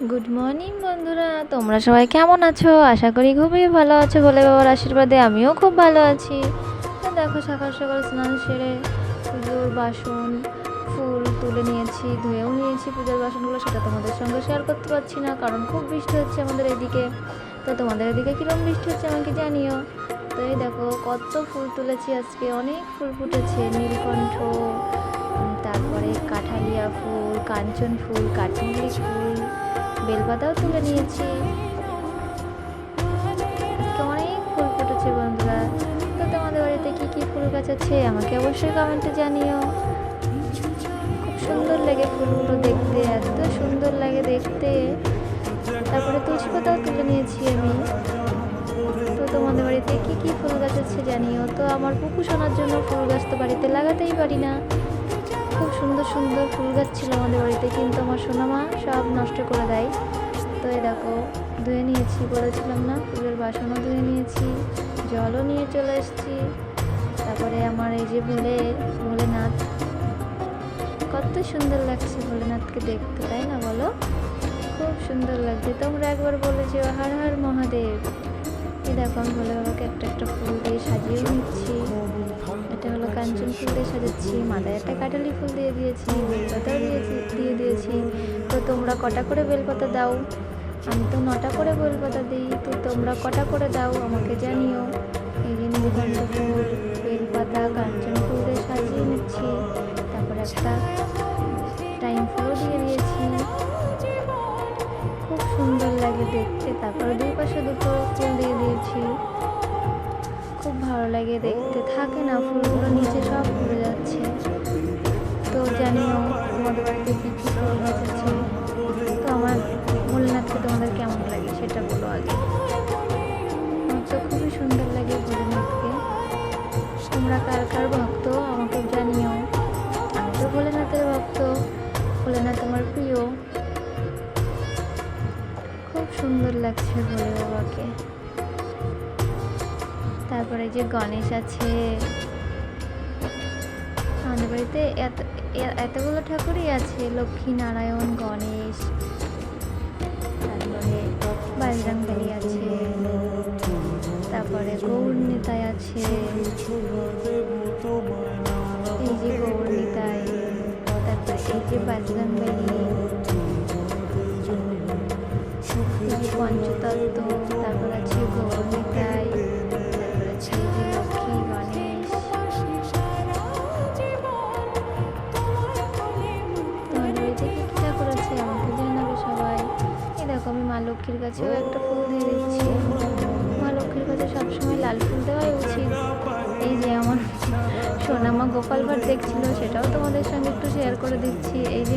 Good morning বন্ধুরা। তোমরা সবাই কেমন আছো? আশা করি খুবই ভালো আছো বলে বাবার আশীর্বাদে আমিও খুব ভালো আছি। দেখো, সকাল সকাল স্নান সেরে পুজোর বাসন, ফুল তুলে নিয়েছি, ধুয়েও নিয়েছি পুজোর বাসনগুলো, সেটা তোমাদের সঙ্গে শেয়ার করতে পারছি না, কারণ খুব বৃষ্টি হচ্ছে আমাদের এদিকে। তো তোমাদের এদিকে কীরকম বৃষ্টি হচ্ছে আমাকে জানিও। তো এই দেখো, কত ফুল তুলেছি আজকে, অনেক ফুল ফুটেছে, নীলকণ্ঠ তারপরে কাঠালিয়া ফুল, কাঞ্চন ফুল কাঠমল্লিক ফুল বেলপাতাও তুলে নিয়েছি। অনেক ফুল ফুটেছে বন্ধুরা। তো তোমাদের বাড়িতে কি কি ফুল গাছ আছে আমাকে অবশ্যই কমেন্টে জানিও। খুব সুন্দর লাগে ফুলগুলো দেখতে, এত সুন্দর লাগে দেখতে। তারপরে তুলসী পাতাও তুলে নিয়েছি আমি। তো তোমাদের বাড়িতে কি কি ফুল গাছ আছে জানিও। তো আমার পুকু শোনার জন্য ফুল গাছ তো বাড়িতে লাগাতেই পারি না। খুব সুন্দর সুন্দর ফুল গাছ ছিল আমাদের বাড়িতে, কিন্তু আমার সোনামা সব নষ্ট করে দেয়। তো এই দেখো, ধুয়ে নিয়েছি বলেছিলাম না, ফুলের বাসনও ধুয়ে নিয়েছি, জলও নিয়ে চলে এসেছি। তারপরে আমার এই যে ভোলে, ভোলেনাথ, কত সুন্দর লাগছে ভোলেনাথকে দেখতে, তাই না বলো? খুব সুন্দর লাগছে। তোমরা একবার বলেছ হার হার মহাদেব। এই দেখো, আমি ভোলে বাবাকে একটা একটা ফুল দিয়ে সাজিয়েও নিচ্ছি। কাঞ্চন ফুল দিয়ে সাজাচ্ছি, মাথায় একটা কাটালি ফুল দিয়ে দিয়েছি, বেলপাতাও দিয়েছি, দিয়ে দিয়েছি। তো তোমরা কটা করে বেলপাতা দাও? আমি তো নটা করে বেলপাতা দিই, তো তোমরা কটা করে দাও আমাকে জানিও। এই নীলকণ্ঠ ফুল, বেলপাতা, কাঞ্চন ফুল দিয়ে সাজিয়ে নিচ্ছি। তারপর একটা লাগে দেখতে থাকে না, ফুলগুলো নিচে সব পড়ে যাচ্ছে। তো জানিও তোমাদের বাড়িতে কী কী ফুল আছে তো আমার ভোলেনাথকে তোমাদের কেমন লাগে সেটা বলো আগে। আমার তো খুবই সুন্দর লাগে ভোলেনাথকে তোমরা কার কার ভক্ত আমাকে জানিও। আমি তো ভোলেনাথের ভক্ত। ভোলেনাথ আমার প্রিয়। খুব সুন্দর লাগছে ভোলে বাবাকে। তারপরে যে গণেশ আছে। আমাদের বাড়িতে এত এতগুলো ঠাকুরই আছে। লক্ষ্মী নারায়ণ গণেশ, তারপরে বাজরাংবালি আছে। তারপরে গৌর নিতাই আছে। এই যে গৌর নিতাই, তারপরে এই যে বাজরাংবালি। মা লক্ষ্মীর কাছেও একটা ফুল দিয়ে দিচ্ছি। মা লক্ষ্মীর কাছে সবসময় লাল ফুল দেওয়াই উচিত। এই যে আমার সোনামা গোপাল ভাট দেখছিল, সেটাও তোমাদের সঙ্গে একটু শেয়ার করে দিচ্ছি। এই যে